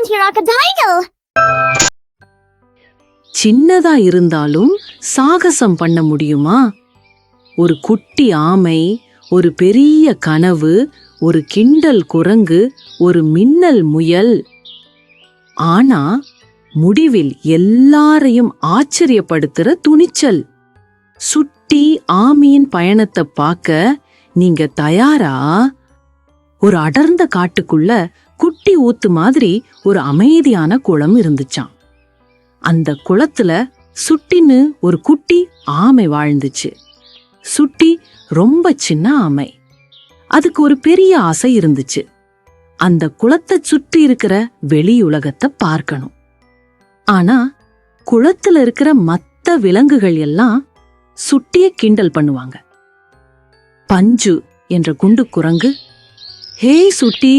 crocodile. சின்னதா இருந்தாலும் சாகசம் பண்ண முடியுமா? ஒரு குட்டி ஆமை ஒரு பெரிய கனவு ஒரு கிண்டல் குரங்கு ஒரு மின்னல் முயல். ஆனா முடிவில் எல்லாரையும் ஆச்சரியப்படுத்துற துணிச்சல். சுட்டி ஆமியின் பயணத்தை பார்க்க நீங்க தயாரா? ஒரு அடர்ந்த காட்டுக்குள்ள குட்டி ஊத்து மாதிரி ஒரு அமைதியான குளம் இருந்துச்சாம். அந்த குளத்துல சுட்டின்னு ஒரு குட்டி ஆமை வாழ்ந்துச்சு. சுட்டி ரொம்ப சின்ன ஆமை. அதுக்கு ஒரு பெரிய ஆசை இருந்துச்சு. அந்த குளத்தை சுற்றி இருக்கிற வெளி உலகத்தை பார்க்கணும். ஆனா குளத்துல இருக்கிற மத்த விலங்குகள் எல்லாம் சுட்டிய கிண்டல் பண்ணுவாங்க. பஞ்சு என்ற குண்டு குரங்கு ஹேய் சுட்டி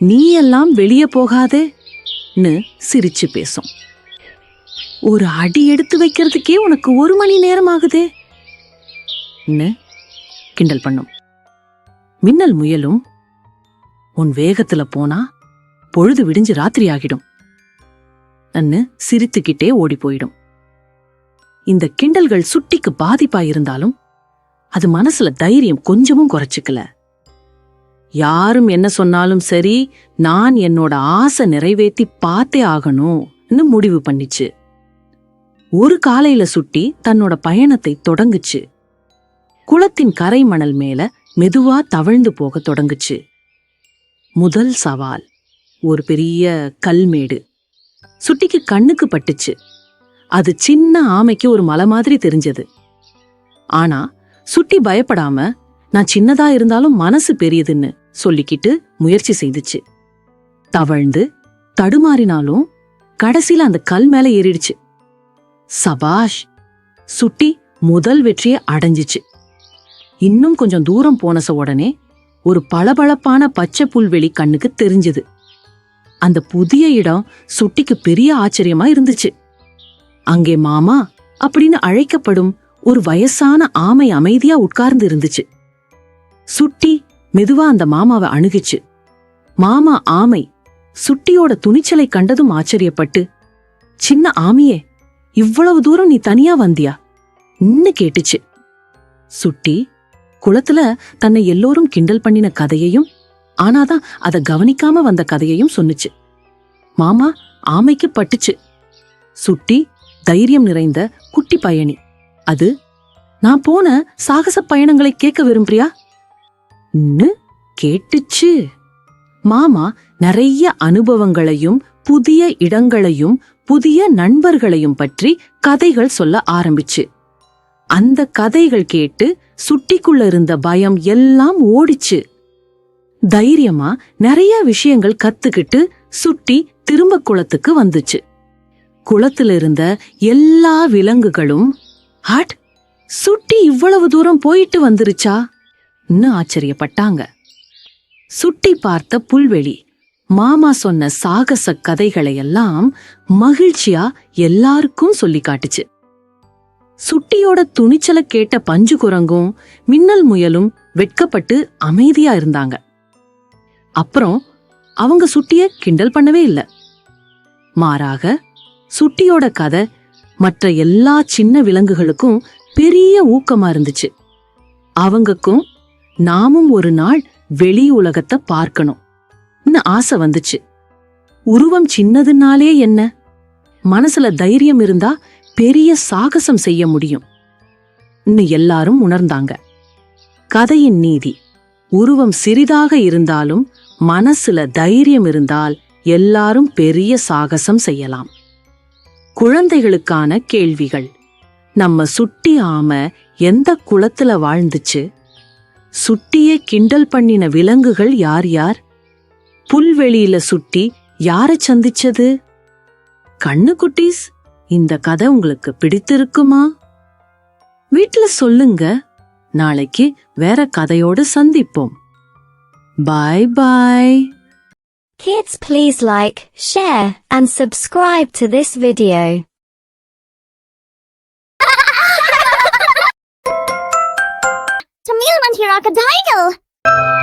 நீ எல்லாம் வெளியே போகாதேன்னு சிரிச்சு பேசும். ஒரு அடி எடுத்து வைக்கிறதுக்கே உனக்கு ஒரு மணி நேரம் ஆகுதே கிண்டல் பண்ணும். மின்னல் முயலும் உன் வேகத்துல போனா பொழுது விடிஞ்சு ராத்திரி ஆகிடும் அன்னு சிரித்துக்கிட்டே ஓடி போயிடும். இந்த கிண்டல்கள் சுட்டிக்கு பாதிப்பா இருந்தாலும் அது மனசுல தைரியம் கொஞ்சமும் குறைச்சுக்கல. யாரும் என்ன சொன்னாலும் சரி நான் என்னோட ஆசை நிறைவேத்தி பார்த்தே ஆகணும்னு முடிவு பண்ணிச்சு. ஒரு காலையில சுட்டி தன்னோட பயணத்தை தொடங்குச்சு. குளத்தின் கரை மணல் மேல மெதுவா தவழ்ந்து போக தொடங்குச்சு. முதல் சவால் ஒரு பெரிய கல்மேடு சுட்டிக்கு கண்ணுக்கு பட்டுச்சு. அது சின்ன ஆமைக்கு ஒரு மலை மாதிரி தெரிஞ்சது. ஆனா சுட்டி பயப்படாம நான் சின்னதா இருந்தாலும் மனசு பெரியதுன்னு சொல்லிக்கிட்டு முயற்சி செய்துச்சு. தவழ்ந்து தடுமாறினாலும் கடைசியில அந்த கல் மேல ஏறிடுச்சு. சபாஷ் சுட்டி முதல் வெற்றியை அடைஞ்சிச்சு. இன்னும் கொஞ்சம் தூரம் போனச உடனே ஒரு பளபளப்பான பச்சை புல்வெளி கண்ணுக்கு தெரிஞ்சது. அந்த புதிய இடம் சுட்டிக்கு பெரிய ஆச்சரியமா இருந்துச்சு. அங்கே மாமா அப்படின்னு அழைக்கப்படும் ஒரு வயசான ஆமை அமைதியா உட்கார்ந்து இருந்துச்சு. சுட்டி மெதுவா அந்த மாமாவை அணுகிச்சு. மாமா ஆமை சுட்டியோட துணிச்சலை கண்டதும் ஆச்சரியப்பட்டு சின்ன ஆமியே இவ்வளவு தூரம் நீ தனியா வந்தியா? இன்னு கேட்டுச்சு. சுட்டி குளத்துல தன்னை எல்லோரும் கிண்டல் பண்ணின கதையையும் ஆனாதான் அதை கவனிக்காம வந்த கதையையும் சொன்னுச்சு. மாமா ஆமைக்கு பட்டுச்சு. சுட்டி தைரியம் நிறைந்த குட்டி பயணி. அது நான் போன சாகச பயணங்களை கேட்க விரும்புறியா? ன்னு கேட்டுச்சு. மாமா நிறைய அனுபவங்களையும் புதிய இடங்களையும் புதிய நண்பர்களையும் பற்றி கதைகள் சொல்ல ஆரம்பிச்சு. அந்த கதைகள் கேட்டு சுட்டிக்குள்ள இருந்த பயம் எல்லாம் ஓடிச்சு. தைரியமா நிறைய விஷயங்கள் கத்துக்கிட்டு சுட்டி திரும்ப குளத்துக்கு வந்துச்சு. குளத்துல இருந்த எல்லா விலங்குகளும் ஹாட் சுட்டி இவ்வளவு தூரம் போயிட்டு வந்துருச்சா? ஆச்சரியப்பட்டாங்க. சுட்டி பார்த்த புல்வெளி மாமா சொன்ன சாகச கதைகளை எல்லாம் மகிழ்ச்சியா எல்லாருக்கும் சொல்லி காட்டுச்சு. சுட்டியோட துணிச்சல கேட்ட பஞ்சு குரங்கும் மின்னல் முயலும் வெட்கப்பட்டு அமைதியா இருந்தாங்க. அப்புறம் அவங்க சுட்டிய கிண்டல் பண்ணவே இல்லை. மாறாக சுட்டியோட கதை மற்ற எல்லா சின்ன விலங்குகளுக்கும் பெரிய ஊக்கமா இருந்துச்சு. அவங்கக்கும் நாமும் ஒரு நாள் வெளி உலகத்தை பார்க்கணும்னு ஆசை வந்துச்சு. உருவம் சின்னதுனாலே என்ன? மனசுல தைரியம் இருந்தா பெரிய சாகசம் செய்ய முடியும். எல்லாரும் உணர்ந்தாங்க. கதையின் நீதி. உருவம் சிறிதாக இருந்தாலும் மனசுல தைரியம் இருந்தால் எல்லாரும் பெரிய சாகசம் செய்யலாம். குழந்தைகளுக்கான கேள்விகள். நம்ம சுட்டி ஆம எந்த குளத்துல வாழ்ந்துச்சு? சுட்டிய கிண்டல் பண்ணின விலங்குகள் யார் யார்? புல்வெளியில சுட்டி யார சந்திச்சது? கண்ணு குட்டீஸ் இந்த கதை உங்களுக்கு பிடித்திருக்குமா? வீட்ல சொல்லுங்க. நாளைக்கு வேற கதையோடு சந்திப்போம். Bye bye Kids please like, share and subscribe to this video. here, Arcadino!